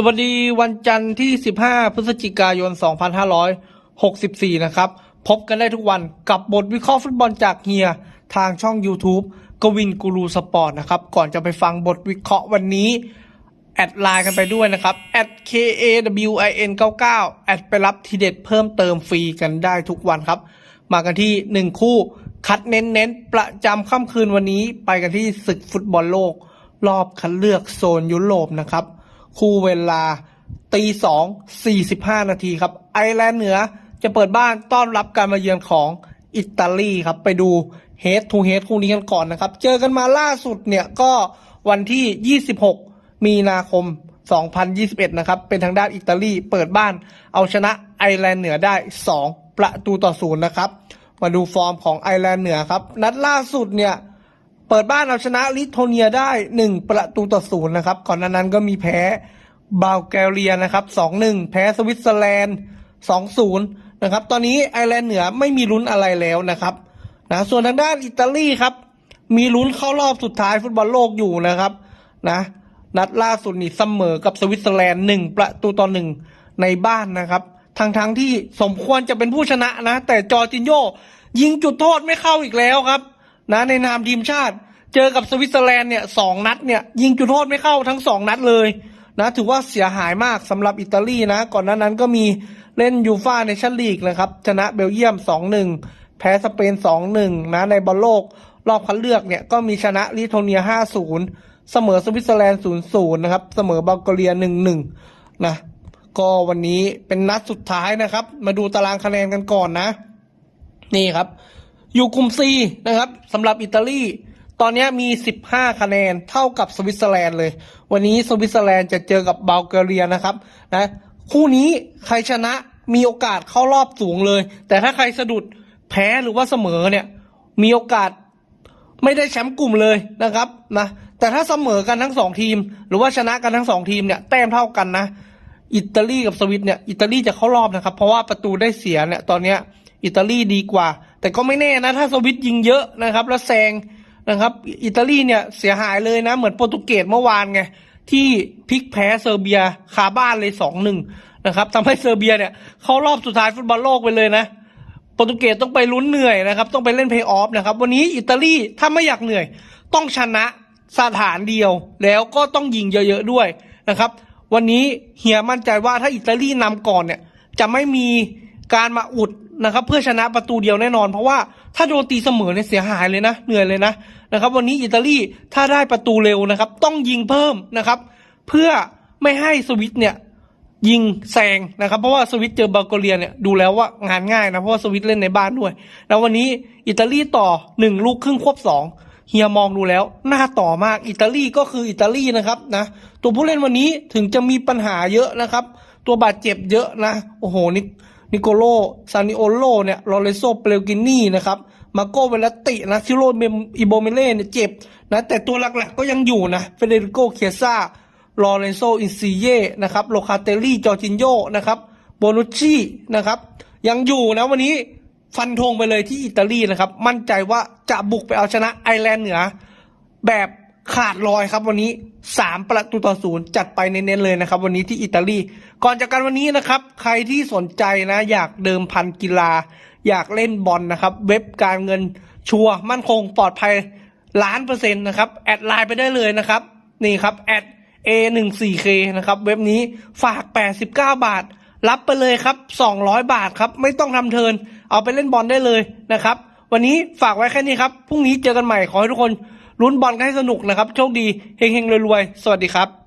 สวัสดีวันจันทร์ที่ 15 พฤศจิกายน 2564 นะครับ พบกันได้ทุกวันกับบทวิเคราะห์ฟุตบอลจากเฮีย ทางช่อง YouTube กวินกูรูสปอร์ตนะครับ ก่อนจะไปฟังบทวิเคราะห์วันนี้ แอดไลน์กันไปด้วยนะครับ @kawin 99แอดไปรับทีเด็ดเพิ่มเติมฟรีกันได้ทุกวันครับ มากันที่ 1 คู่ คัดเน้นๆ ประจำค่ำคืนวันนี้ ไปกันที่ศึกฟุตบอลโลก รอบคัดเลือกโซนยุโรปนะครับ คู่เวลาตีสองสี่สิบห้านาทีครับ ไอร์แลนด์เหนือจะเปิดบ้านต้อนรับการมาเยือนของอิตาลีครับ ไปดูเฮดทูเฮดคู่นี้กันก่อนนะครับ เจอกันมาล่าสุดเนี่ยก็วันที่ 26 มีนาคม 2021 นะครับ เป็นทางด้านอิตาลีเปิดบ้านเอาชนะไอร์แลนด์เหนือได้ 2 ประตูต่อศูนย์นะครับ มาดูฟอร์มของไอร์แลนด์เหนือครับ นัดล่าสุดเนี่ย เปิดบ้านเอาชนะลิโทเนียได้ 1 ประตูต่อศูนย์นะครับ ก่อนหน้านั้นก็มีแพ้บัลแกเรียนะครับ 2-1 แพ้สวิตเซอร์แลนด์ 2-0 นะครับ ตอนนี้ไอร์แลนด์เหนือไม่มีลุ้นอะไรแล้วนะครับนะส่วนทางด้านอิตาลีครับ มีลุ้นเข้ารอบสุดท้ายฟุตบอลโลกอยู่นะครับนะนัดล่าสุดนี่เสมอกับสวิตเซอร์แลนด์1ประตูต่อ1ในบ้านนะครับทั้งทั้งที่สมควรจะเป็นผู้ชนะนะ แต่จอร์จินโยยิงจุดโทษไม่เข้าอีกแล้วครับ นะในนามทีมชาติ เจอกับสวิตเซอร์แลนด์เนี่ยสองนัดเนี่ยยิงจุดโทษไม่เข้าทั้งสองนัดเลยนะถือว่าเสียหายมากสำหรับอิตาลีนะ ก่อนหน้านั้นก็มีเล่นยูฟ่าในชั่นลีกนะครับ ชนะเบลเยียม 2-1 แพ้สเปน 2-1 นะในบอลโลก รอบคัดเลือกเนี่ยก็มีชนะลิโทเนีย 5-0 เสมอสวิตเซอร์แลนด์ 0-0 นะครับ เสมอบัลแกเรีย 1-1 นะ ก็วันนี้เป็นนัดสุดท้ายนะครับ มาดูตารางคะแนนกันก่อนนะ นี่ครับ อยู่กลุ่ม C นะครับสำหรับอิตาลีตอนนี้มี 15 คะแนนเท่ากับสวิตเซอร์แลนด์เลย วันนี้สวิตเซอร์แลนด์จะเจอกับบัลแกเรียนะครับนะคู่นี้ใครชนะมีโอกาสเข้ารอบสูงเลย แต่ถ้าใครสะดุดแพ้หรือว่าเสมอเนี่ยมีโอกาสไม่ได้แชมป์กลุ่มเลยนะครับนะแต่ถ้าเสมอกันทั้งสองทีม หรือว่าชนะกันทั้งสองทีมเนี่ยแต้มเท่ากันนะ อิตาลีกับสวิตเนี่ยอิตาลีจะเข้ารอบนะครับ เพราะว่าประตูได้เสียเนี่ยตอนนี้อิตาลีดีกว่า แต่ก็ไม่แน่นะ ถ้าสวิตยิงเยอะนะครับ แล้วแซงนะครับ อิตาลีเนี่ยเสียหายเลยนะ เหมือนโปรตุเกสเมื่อวานไงที่พลิกแพ้เซอร์เบียคาบ้านเลยสองหนึ่งนะครับทำให้เซอร์เบียเนี่ยเข้ารอบสุดท้ายฟุตบอลโลกไปเลยนะโปรตุเกสต้องไปลุ้นเหนื่อยนะครับ ต้องไปเล่นเพย์ออฟนะครับ วันนี้อิตาลีถ้าไม่อยากเหนื่อย ต้องชนะสถานเดียว แล้วก็ต้องยิงเยอะๆด้วยนะครับ วันนี้เฮียมั่นใจว่าถ้าอิตาลีนำก่อนเนี่ย จะไม่มีการมาอุด นะครับ เพื่อชนะประตูเดียวแน่นอน เพราะว่าถ้าโดนตีเสมอเนี่ยเสียหายเลยนะ เหนื่อยเลยนะนะครับ วันนี้อิตาลีถ้าได้ประตูเร็วนะครับ ต้องยิงเพิ่มนะครับ เพื่อไม่ให้สวิตเนี่ยยิงแซงนะครับ เพราะว่าสวิตเจอบัลกเรียเนี่ยดูแล้วว่างานง่ายนะเพราะว่าสวิตเล่นในบ้านด้วย แล้ววันนี้อิตาลีต่อหนึ่งลูกครึ่งควบสองเฮียมองดูแล้วน่าต่อมากอิตาลีก็คืออิตาลีนะครับนะตัวผู้เล่นวันนี้ถึงจะมีปัญหาเยอะนะครับ ตัวบาดเจ็บเยอะนะ โอ้โหนิ นิโกโลซานิโอโลเนี่ยลอเรโซเปเลกินี่นะครับมาโกเวลตินะซิโรเมอิโบเมเล่เนี่ยเจ็บนะแต่ตัวหลักๆก็ยังอยู่นะเฟเดริโกเคียซ่าลอเรนโซอินซีเย่นะครับโลคาเตลลี่จอร์จินโยนะครับโบนุชชีนะครับยังอยู่นะวันนี้ฟันธงไปเลยที่อิตาลีนะครับ มั่นใจว่าจะบุกไปเอาชนะไอร์แลนด์เหนือแบบ ขาดลอยครับวันนี้ 3 ประตูต่อศูนย์จัดไปเน้นๆเลยนะครับ วันนี้ที่อิตาลี ก่อนจากกันวันนี้นะครับ ใครที่สนใจนะ อยากเดิมพันกีฬา อยากเล่นบอลนะครับ เว็บการเงินชัวร์มั่นคงปลอดภัยล้านเปอร์เซ็นต์นะครับ แอดไลน์ไปได้เลยนะครับ นี่ครับแอด A14K นะครับ เว็บนี้ฝาก 89 บาท รับไปเลยครับ 200 บาทครับ ไม่ต้องทำเทิน เอาไปเล่นบอลได้เลยนะครับ วันนี้ฝากไว้แค่นี้ครับ พรุ่งนี้เจอกันใหม่ ขอให้ทุกคน ลุ้นบอลกันให้สนุกนะครับ โชคดีเฮงๆรวยๆ สวัสดีครับ